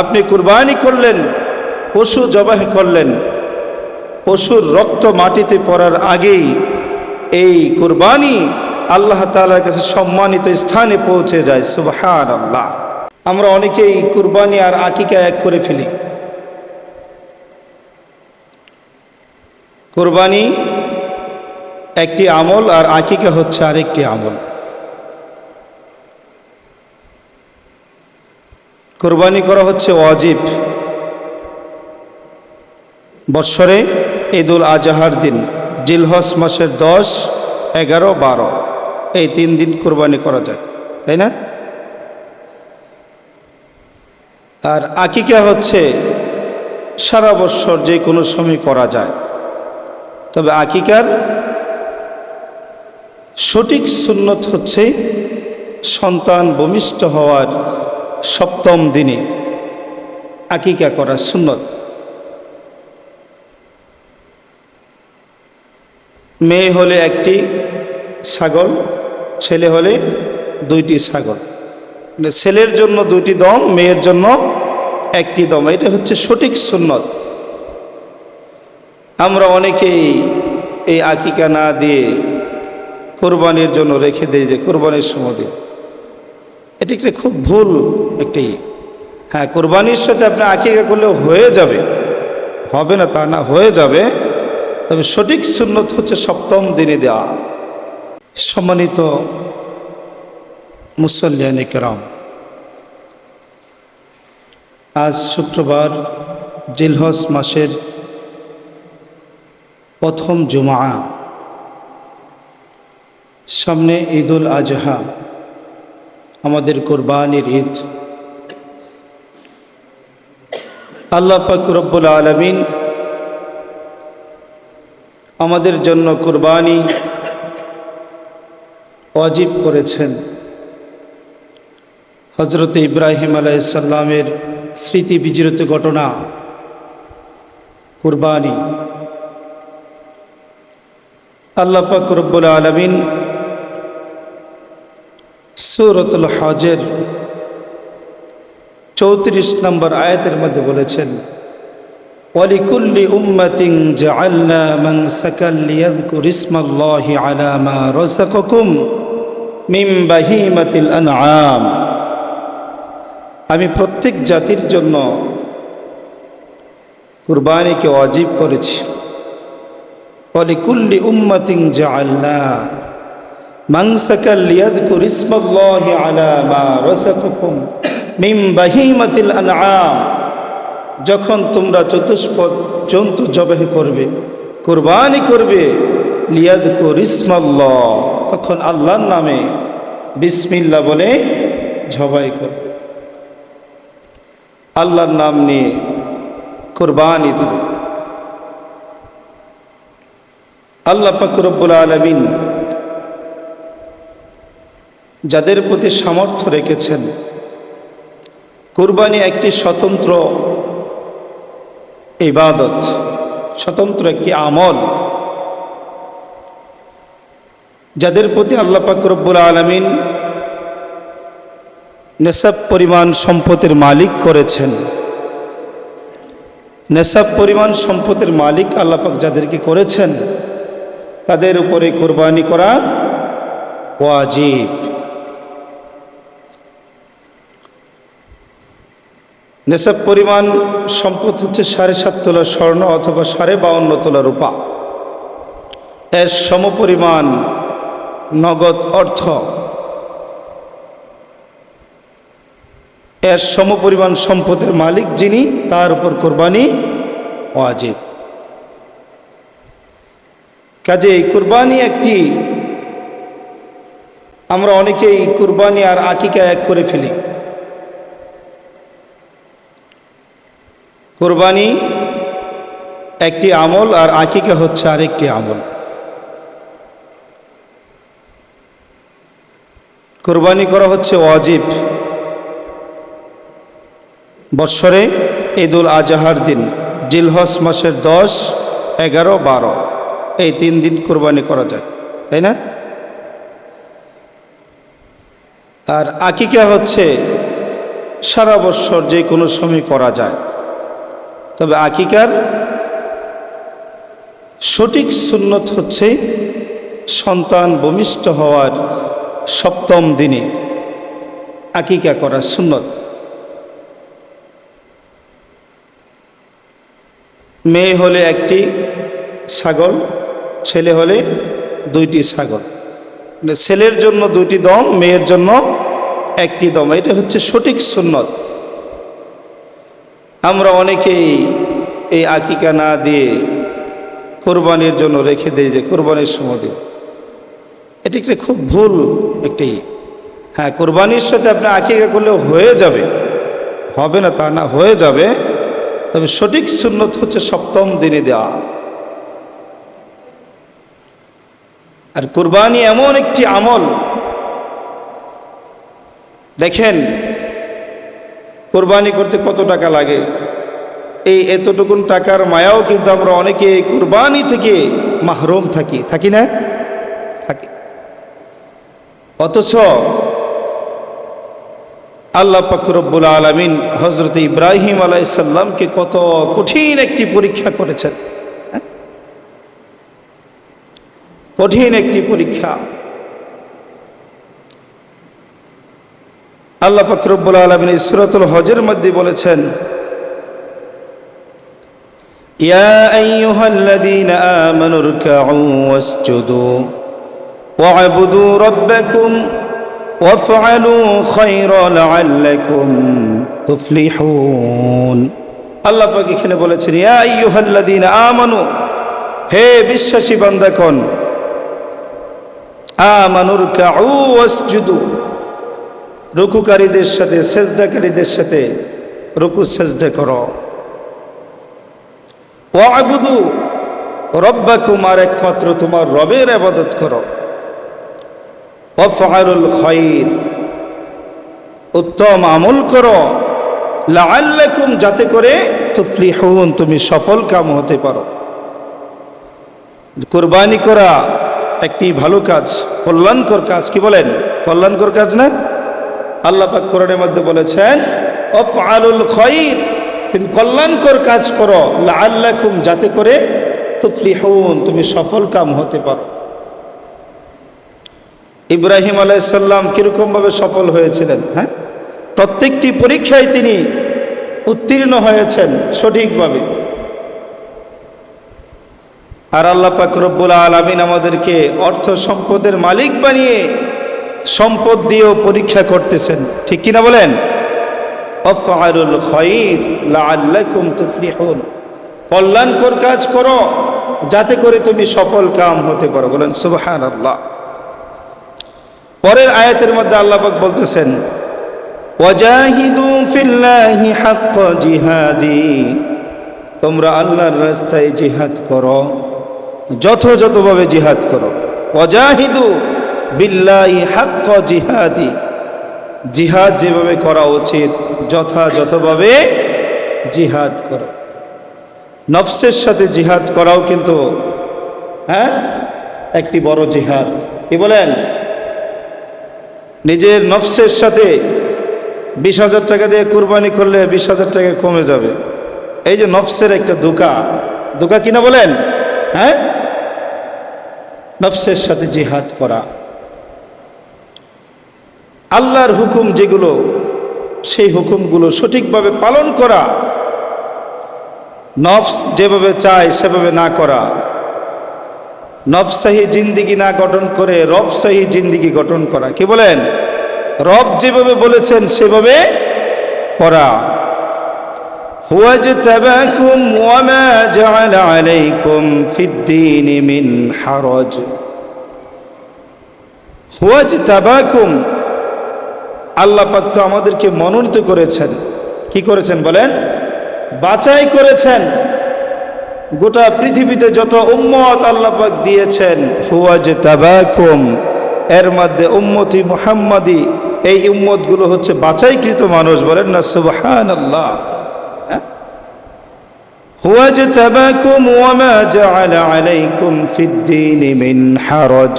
আপনি কুরবানি করলেন, পশু জবাহ করলেন, পশুর রক্ত মাটিতে পড়ার আগেই এই কুরবানি আল্লাহ তালার কাছে সম্মানিত স্থানে পৌঁছে যায় সুবহান আল্লাহ আমরা অনেকেই কুরবানি আর আকিকা এক করে ফেলি। কুরবানি একটি আমল আর আকিকা হচ্ছে আরেকটি আমল। কোরবানি করা হচ্ছে ওয়াজিব। বৎসরে ঈদুল আজহার দিন জিলহস মাসের দশ, এগারো, বারো। এই তিন দিন কোরবানি করা যায়, তাই না? আর আকিকা হচ্ছে সারা বৎসর যে কোনো সময় করা যায়। তবে আকিকার সঠিক সুন্নত হচ্ছে সন্তান ভূমিষ্ঠ হওয়ার সপ্তম দিনে আকিকা করা সুন্নত। মেয়ে হলে একটি ছাগল, ছেলে হলে দুইটি ছাগল। মানে ছেলের জন্য দুইটি দম, মেয়ের জন্য একটি দম। এটা হচ্ছে সঠিক সুন্নত। আমরা অনেকেই এই আকিকা না দিয়ে কোরবানির জন্য রেখে দেই যে কোরবানির সময় এটি একটি খুব ভুল একটি হ্যাঁ কোরবানির সাথে আপনি আকিকা করলে হয়ে যাবে। হবে না তা না, হয়ে যাবে। তবে সঠিক সুন্নত হচ্ছে সপ্তম দিনে দেওয়া। সম্মানিত মুসল্লিয়ান কেরাম, আজ শুক্রবার জিলহস মাসের প্রথম জুমা। সামনে ঈদুল আজহা। আমাদের কোরবানির ঈদ। আল্লাহ পাক রব্বুল আলমিন আমাদের জন্য কোরবানি ওয়াজিব করেছেন। হজরত ইব্রাহিম আলাইসাল্লামের স্মৃতি বিজড়িত ঘটনা, কুরবানি। আল্লাহ রব্বুল আলমিন সুরতুল হজের চৌত্রিশ নম্বর আয়াতের মধ্যে বলেছেন, ওয়ালিকুল্লি উম্মাতিং জাআলনা মান সাকাল্লিয়াযকুর ইসমাল্লাহি আলা মা রাযাকাকুম মিন বাহিমাতিল আনআম। আমি প্রত্যেক জাতির জন্য কুরবানিকে অজীব করেছি। অলিকুল্লি উম্মাতিং জাআলনা আলা মা যখন তোমরা চতুষ্পদ জন্তু জবাহ করবে, কুরবানি করবে, লিয়াযকুর ইসমাল্লাহ, তখন আল্লাহর নামে বিসমিল্লাহ বলে জবাই করবে। আল্লাহর নাম নিয়ে কোরবানি দেবে। আল্লাহ পাকুরব্বুল আলমিন যাদের প্রতি সামর্থ্য রেখেছেন। কুরবানি একটি স্বতন্ত্র ইবাদত, স্বতন্ত্র একটি আমল। যাদের প্রতি আল্লাহ পাকুরব্বুল আলমিন নেশাব পরিমাণ সম্পদের মালিক করেছেন। নেশাব পরিমাণ সম্পদের মালিক আল্লাপাক যাদেরকে করেছেন, তাদের উপরে কোরবানি করা ওয়াজিব। নেশাব পরিমাণ সম্পদ হচ্ছে সাড়ে সাত তোলা স্বর্ণ অথবা সাড়ে বাউন্ন তোলা রূপা। এর সমপরিমাণ নগদ অর্থ। এর সমপরিমাণ সম্পদের মালিক যিনি, তার উপর কোরবানি ওয়াজিব। কাজে এই কোরবানি একটি, আমরা অনেকেই কোরবানি আর আকিকা এক করে ফেলি। কোরবানি একটি আমল আর আকিকা হচ্ছে আরেকটি আমল। কোরবানি করা হচ্ছে ওয়াজিব। বৎসরে ঈদুল আজহার দিন জিলহস মাসের দশ, এগারো, বারো, এই তিন দিন কোরবানি করা যায়, তাই না? আর আকিকা হচ্ছে সারা বৎসর যে কোনো সময় করা যায়। তবে আকিকার সঠিক সুন্নত হচ্ছে সন্তান ভূমিষ্ঠ হওয়ার সপ্তম দিনে আকিকা করা সুন্নত। মেয়ে হলে একটি ছাগল, ছেলে হলে দুইটি ছাগল। মানে ছেলের জন্য দুইটি দম, মেয়ের জন্য একটি দম। এটা হচ্ছে সঠিক সুন্নত। আমরা অনেকেই এই আকিকা না দিয়ে কোরবানির জন্য রেখে দেই যে কোরবানির সময় এটি একটি খুব ভুল একটি হ্যাঁ কোরবানির সাথে আপনি আকিকা করলে হয়ে যাবে। হবে না তা না, হয়ে যাবে। তবে সঠিক সুন্নত হচ্ছে সপ্তম দিনে দেওয়া। আর কোরবানি এমন একটি আমল, দেখেন কোরবানি করতে কত টাকা লাগে? এই এতটুকুন টাকার মায়াও কিন্তু আমরা অনেকে কোরবানি থেকে মাহরুম থাকি থাকি না? থাকি। অথচ আল্লাহ পাকুরব্বুল আলমিন হজরত ইব্রাহিম আলাইসাল্লামকে কত কঠিন একটি পরীক্ষা করেছেন হ্যাঁ? কঠিন একটি পরীক্ষা। আল্লাহ পাকরব্বুল আলমিন ইসরতুল হজের মধ্যে বলেছেন يا أيها الذين آمنوا اركعوا واسجدوا واعبدوا ربكم وافعلوا خير لعلكم تفلحون আল্লাহ পাক এখানে বলেছেন ইয়া আইয়ুহাল্লাযীনা আমানু হে বিশ্বাসী বান্দাগণ আমানুর কাউ ওয়াসজুদু রুকুকারীদের সাথে, সেজদাকারীদের সাথে রুকু, সেজদা করো। ও ওয়াবুদু রব্বাকুম, আর একমাত্র তোমার রবের আবাদত করো। অফারুল খৈর উত্তম আমল করো। লাআল্লাকুম, যাতে করে তুফলিহুন, তুমি সফল কাম হতে পারো। কোরবানি করা একটি ভালো কাজ, কল্যাণকর কাজ, কি বলেন? কল্যাণকর কাজ না? আল্লাহ পাক কোরআনের মধ্যে বলেছেন, অফআলুল খৈর তুমি কল্যাণকর কাজ করো, লাআল্লাকুম, যাতে করে তুফলিহুন, তুমি সফল কাম হতে পারো। ইব্রাহিম আলাইসাল্লাম কীরকমভাবে সফল হয়েছিলেন হ্যাঁ? প্রত্যেকটি পরীক্ষায় তিনি উত্তীর্ণ হয়েছেন সঠিকভাবে। আর আল্লাহ পাক রব্বুল আলমিন আমাদেরকে অর্থ সম্পদের মালিক বানিয়ে সম্পদ দিয়েও পরীক্ষা করতেছেন। ঠিক কিনা বলেন? কল্যাণকর কাজ করো, যাতে করে তুমি সফল কাম হতে পারো। বলেন, সুবহানাল্লাহ। পরের আয়াতের মধ্যে আল্লাহ বলতেছেন জিহাদি। তোমরা আল্লাহর রাস্তায় জিহাদ করো, যথাযথভাবে জিহাদ করো। ওয়াজাহিদু বিল্লাহি হাক্ক জিহাদি। জিহাদ যেভাবে করা উচিত, যথাযথভাবে জিহাদ করা। নফসের সাথে জিহাদ করাও কিন্তু হ্যাঁ? একটি বড় জিহাদ। কি বলেন? নিজের নফসের সাথে বিশ হাজার টাকা দিয়ে কুরবানি করলে বিশ হাজার টাকা কমে যাবে। এই যে নফসের একটা দোকা। দোকা কিনা বলেন? হ্যাঁ? নফসের সাথে জিহাদ করা। আল্লাহর হুকুম যেগুলো, সেই হুকুমগুলো সঠিকভাবে পালন করা, নফস যেভাবে চায় সেভাবে না করা, নফসাহী জিন্দিগি না গঠন করে রবসাহী জিন্দিগি গঠন করা। কি বলেন? রব যেভাবে বলেছেন সেভাবে করা। হুয়াজ ওয়া মিন আল্লাহ পাক তো আমাদেরকে মনোনীত করেছেন। কি করেছেন বলেন? বাছাই করেছেন। গোটা পৃথিবীতে যত উম্মত আল্লাহ পাক দিয়েছেন হুয়াজ তাবাকুম, এর মধ্যে উম্মতি মুহাম্মাদি, এই উম্মতগুলো হচ্ছে বাছাইকৃত মানুষ বলেন না? সুবহান আল্লাহ হুয়াজ তাবাকুম ওয়ামা জাআলা আলাইকুম ফিদ্দীন মিন হারাজ।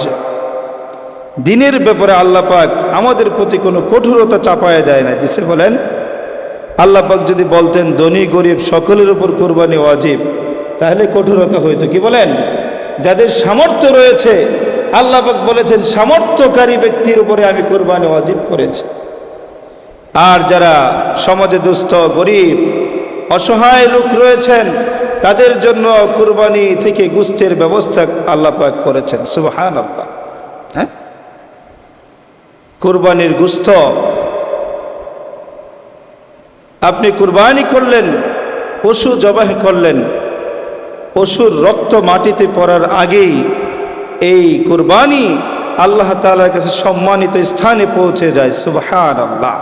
দিনের ব্যাপারে আল্লাহ পাক আমাদের প্রতি কোনো কঠোরতা চাপায় দেয় না। দিছে বলেন, আল্লাহ পাক যদি বলতেন, ধনী, গরিব সকলের উপর কোরবানি ওয়াজিব তাহলে কঠোরতা হইতো। কি বলেন? যাদের সামর্থ্য রয়েছে, আল্লাহ পাক বলেছেন, সামর্থ্যকারী ব্যক্তির উপরে আমি কোরবানি ওয়াজিব করেছি আর যারা সমাজে দুস্থ, গরিব, অসহায় লোক রয়েছেন, তাদের জন্য কুরবানি থেকে গুস্তের ব্যবস্থা আল্লাহ পাক করেছেন। সুবহান আল্লাহ কুরবানির গুস্ত। আপনি কুরবানি করলেন, পশু জবাহ করলেন, পশুর রক্ত মাটিতে পড়ার আগেই এই কুরবানি আল্লাহ তালার কাছে সম্মানিত স্থানে পৌঁছে যায়। সুবাহ আল্লাহ